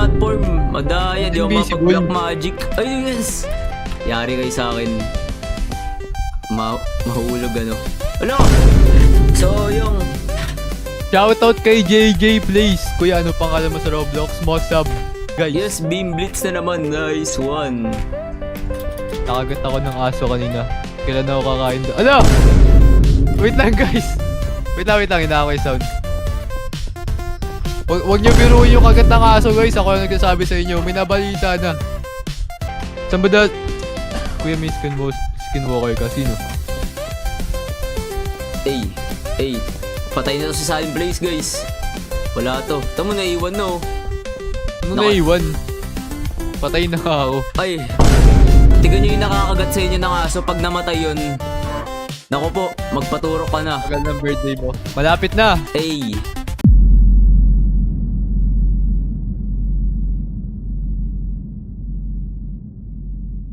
platform. Madaya, di ako mapag-black magic. Ay, yes! Yari kayo sa akin. Ma mahulog ano. Ano? So, yung... Shoutout kay JJ Plays. Kuya, ano pangalan mo sa Roblox? Mosab. Guys, Yes, beam blitz na naman. Nice one. nakagat ako ng aso kanina. Kailan ako kakain doon? Ala! Wait lang guys. Wait lang, wait lang. Hina ako yung sound. Huwag huwag niyo biruin yung kagat ng aso guys. Ako yung nagsasabi sa inyo. May nabalita na. Saan ba dat? Kuya, may skin skinwalker ka. Sino? Ay, ay. Patay na to si Silent Blaze, guys. Wala to. Tamo naiwan no. Ano Naka- naiwan? Patay na ako. Ay. Tignan nyo yung nakakagat sa inyo ng aso pag namatay yun. Naku po, magpaturok ka na. Tagal ng birthday mo. Malapit na. Ay.